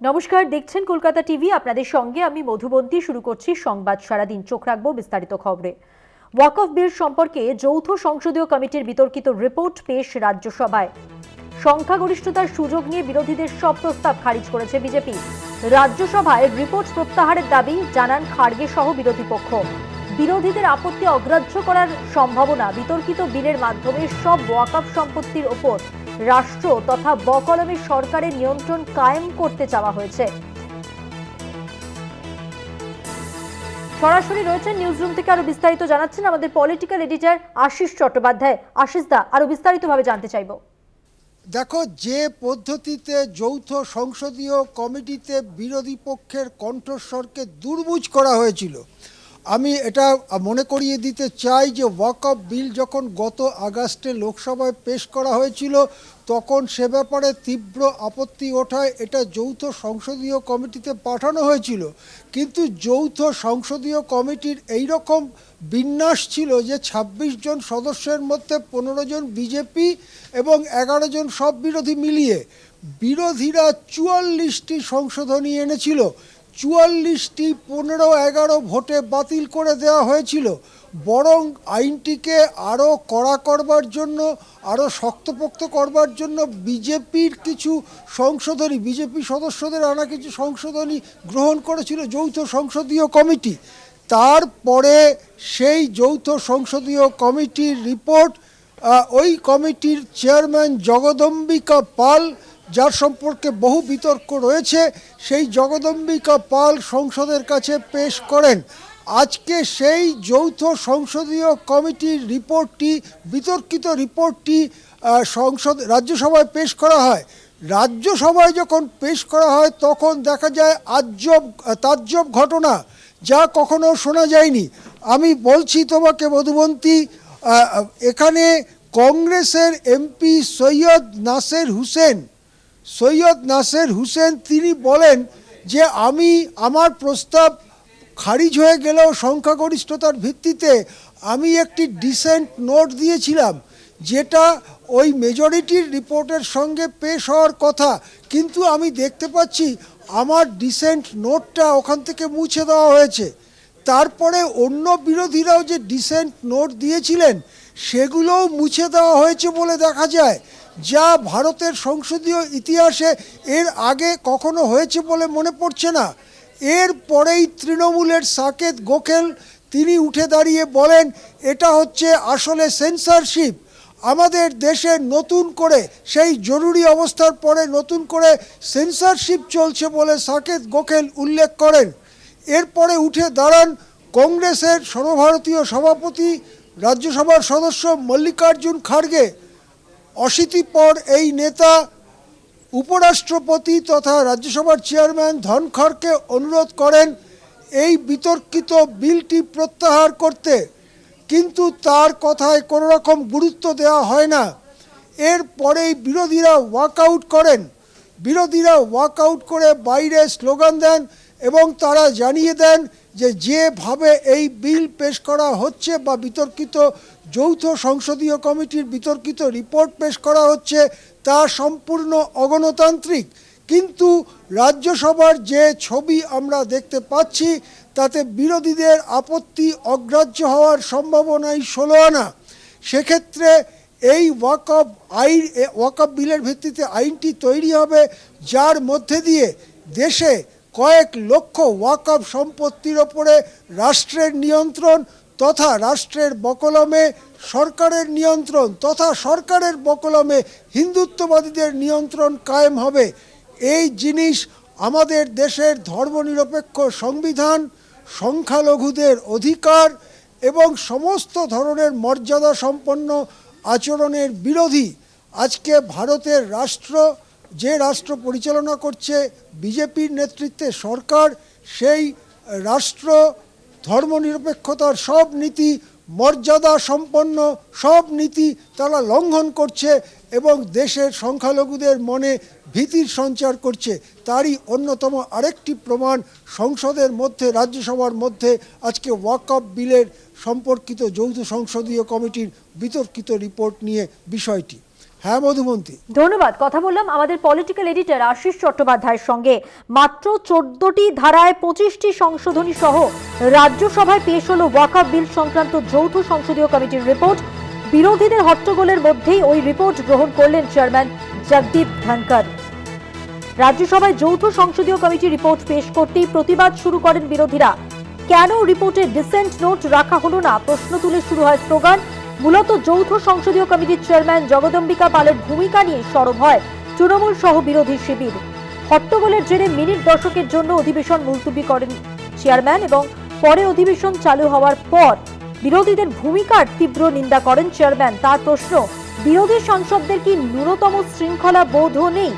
নমস্কার, দেখছেন কলকাতা টিভি। আপনাদের সঙ্গে আমি মধুবন্তী। শুরু করছি সংবাদ সারাদিন। চোখ রাখব বিস্তারিত খবরে। ওয়াক অফ বিল সম্পর্কে যৌথ সংসদীয় কমিটির বিতর্কিত রিপোর্ট পেশ রাজ্যসভায়। সংখ্যাগরিষ্ঠতার সুযোগ নিয়ে বিরোধীদের সব প্রস্তাব খারিজ করেছে বিজেপি। রাজ্যসভায় রিপোর্ট প্রত্যাহারের দাবি, জানান খার্গে সহ বিরোধী পক্ষ। বিরোধীদের আপত্তি অগ্রাহ্য করার সম্ভাবনা বিতর্কিত বিলের মাধ্যমে সব ওয়াকআপ সম্পত্তির ওপর রাষ্ট্র তথা বকলমের সরকারের নিয়ন্ত্রণ কায়েম করতে চাওয়া হয়েছে। সরাসরি রয়েছেন নিউজরুম থেকে আরও বিস্তারিত জানাচ্ছেন আমাদের পলিটিক্যাল এডিটর আশিস চট্টোপাধ্যায়। আশিস দা, আরও বিস্তারিতভাবে জানতে চাইব। দেখো, যে পদ্ধতিতে যৌথ সংসদীয় কমিটিতে বিরোধী পক্ষের কণ্ঠস্বরকে দুর্বুজ করা হয়েছিল আমি এটা মনে করিয়ে দিতে চাই যে ওয়াক বিল যখন গত আগস্টে লোকসভায় পেশ করা হয়েছিল, তখন সে ব্যাপারে তীব্র আপত্তি ওঠায় এটা যৌথ সংসদীয় কমিটিতে পাঠানো হয়েছিল। কিন্তু যৌথ সংসদীয় কমিটির এই রকম বিন্যাস ছিল যে ২৬ জন সদস্যের মধ্যে পনেরো জন বিজেপি এবং এগারো জন সব বিরোধী মিলিয়ে। বিরোধীরা চুয়াল্লিশটি সংশোধনী এনেছিল। চুয়াল্লিশটি, পনেরো, এগারো ভোটে বাতিল করে দেওয়া হয়েছিল। বরং আইনটিকে আরও কড়া করবার জন্য, আরও শক্তপোক্ত করবার জন্য বিজেপির কিছু সংশোধনী, বিজেপি সদস্যদের আনা কিছু সংশোধনী গ্রহণ করেছিল যৌথ সংসদীয় কমিটি। তারপরে সেই যৌথ সংসদীয় কমিটির রিপোর্ট ওই কমিটির চেয়ারম্যান জগদম্বিকা পাল যার সম্পর্কে বহু বিতর্ক রয়েছে, সেই জগদম্বিকা পাল সংসদের কাছে পেশ করেন। আজকে সেই যৌথ সংসদীয় কমিটির রিপোর্টটি, বিতর্কিত রিপোর্টটি সংসদ, রাজ্যসভায় পেশ করা হয়। রাজ্যসভায় যখন পেশ করা হয়, তখন দেখা যায় আজ্জব তাজ্জব ঘটনা, যা কখনো শোনা যায়নি। আমি বলছি তোমাকে, মধুবন্তী এখানে কংগ্রেসের এমপি সৈয়দ নাসের হুসেন সৈয়দ নাসের হুসেন তিনি বলেন যে আমি আমার প্রস্তাব খারিজ হয়ে গেলেও সংখ্যাগরিষ্ঠতার ভিত্তিতে আমি একটি ডিসেন্ট নোট দিয়েছিলাম, যেটা ওই মেজরিটির রিপোর্টের সঙ্গে পেশ হওয়ার কথা। কিন্তু আমি দেখতে পাচ্ছি আমার ডিসেন্ট নোটটা ওখান থেকে মুছে দেওয়া হয়েছে। তারপরে অন্য বিরোধীরাও যে ডিসেন্ট নোট দিয়েছিলেন, সেগুলোও মুছে দেওয়া হয়েছে বলে দেখা যায়। যা ভারতের সংসদীয় ইতিহাসে এর আগে কখনো হয়েছে বলে মনে পড়ছে না। এর পরেই তৃণমূলের সাকেত গোখেল তিনি উঠে দাঁড়িয়ে বলেন, এটা হচ্ছে আসলে সেন্সারশিপ আমাদের দেশে নতুন করে, সেই জরুরি অবস্থার পরে নতুন করে সেন্সারশিপ চলছে বলে সাকেত গোখেল উল্লেখ করেন। এরপরে উঠে দাঁড়ান কংগ্রেসের সর্বভারতীয় সভাপতি, রাজ্যসভার সদস্য মল্লিকার্জুন খাড়গে অশীতিপর এই নেতা উপরাষ্ট্রপতি তথা রাজ্যসভার চেয়ারম্যান ধনখড়কে অনুরোধ করেন এই বিতর্কিত বিলটি প্রত্যাহার করতে, কিন্তু তার কথায় কোনো রকম গুরুত্ব দেওয়া হয় না। এরপরেই বিরোধীরা ওয়াকআউট করেন। বিরোধীরা ওয়াকআউট করে বাইরে স্লোগান দেন এবং তারা জানিয়ে দেন যে যেভাবে এই বিল পেশ করা হচ্ছে বা বিতর্কিত যৌথ সংসদীয় কমিটির বিতর্কিত রিপোর্ট পেশ করা হচ্ছে, তা সম্পূর্ণ অগণতান্ত্রিক। কিন্তু রাজ্যসভার যে ছবি আমরা দেখতে পাচ্ছি, তাতে বিরোধীদের আপত্তি অগ্রাহ্য হওয়ার সম্ভাবনাই ষোলো আনা। সেক্ষেত্রে এই ওয়াকআপ আইন ওয়াকআপ বিলের ভিত্তিতে আইনটি তৈরি হবে, যার মধ্যে দিয়ে দেশে কয়েক লক্ষ ওয়াকআপ সম্পত্তির ওপরে রাষ্ট্রের নিয়ন্ত্রণ তথা রাষ্ট্রের বকলমে সরকারের নিয়ন্ত্রণ তথা সরকারের বকলমে হিন্দুত্ববাদীদের নিয়ন্ত্রণ কায়েম হবে। এই জিনিস আমাদের দেশের ধর্মনিরপেক্ষ সংবিধান, সংখ্যালঘুদের অধিকার এবং সমস্ত ধরনের মর্যাদা সম্পন্ন আচরণের বিরোধী। আজকে ভারতের রাষ্ট্র যে রাষ্ট্র পরিচালনা করছে বিজেপির নেতৃত্বে সরকার, সেই রাষ্ট্র ধর্মনিরপেক্ষতার সব নীতি, মর্যাদা সম্পন্ন সব নীতি তারা লঙ্ঘন করছে এবং দেশের সংখ্যালঘুদের মনে ভীতির সঞ্চার করছে। তারই অন্যতম আরেকটি প্রমাণ সংসদের মধ্যে, রাজ্যসভার মধ্যে আজকে ওয়াকআপ বিলের সম্পর্কিত যৌথ সংসদীয় কমিটির বিতর্কিত রিপোর্ট নিয়ে বিষয়টি। হ্যাঁ মধুমন্তী। ধন্যবাদ। কথা বললাম আমাদের পলিটিক্যাল এডিটর আশিস চট্টোপাধ্যায়ের সঙ্গে। মাত্র চোদ্দটি ধারায় পঁচিশটি সংশোধনী সহ রাজ্যসভায় পেশ হলো ওয়াকাফ বিল সংক্রান্ত যৌথ সংসদীয় কমিটির রিপোর্ট। বিরোধীদের হট্টগোলের মধ্যেই ওই রিপোর্ট গ্রহণ করলেন চেয়ারম্যান জগদীপ ধনকর রাজ্যসভায় যৌথ সংসদীয় কমিটি রিপোর্ট পেশ করতেই প্রতিবাদ শুরু করেন বিরোধীরা। কেন রিপোর্টে ডিসেন্ট নোট রাখা হলো না? প্রশ্ন তুলে শুরু হয় স্লোগান। মূলত যৌথ সংসদীয় কমিটির চেয়ারম্যান জগদম্বিকা পালের ভূমিকা নিয়ে সরব হয় তৃণমূল সহ বিরোধী শিবির। হট্টগোলের জেরে মিনিট দশকের জন্য অধিবেশন মুলতুবি করেন চেয়ারম্যান এবং পরে অধিবেশন চালু হওয়ার পর বিরোধীদের ভূমিকার তীব্র নিন্দা করেন চেয়ারম্যান। তার প্রশ্ন, বিরোধী সাংসদদের কি ন্যূনতম শৃঙ্খলা বোধও নেই?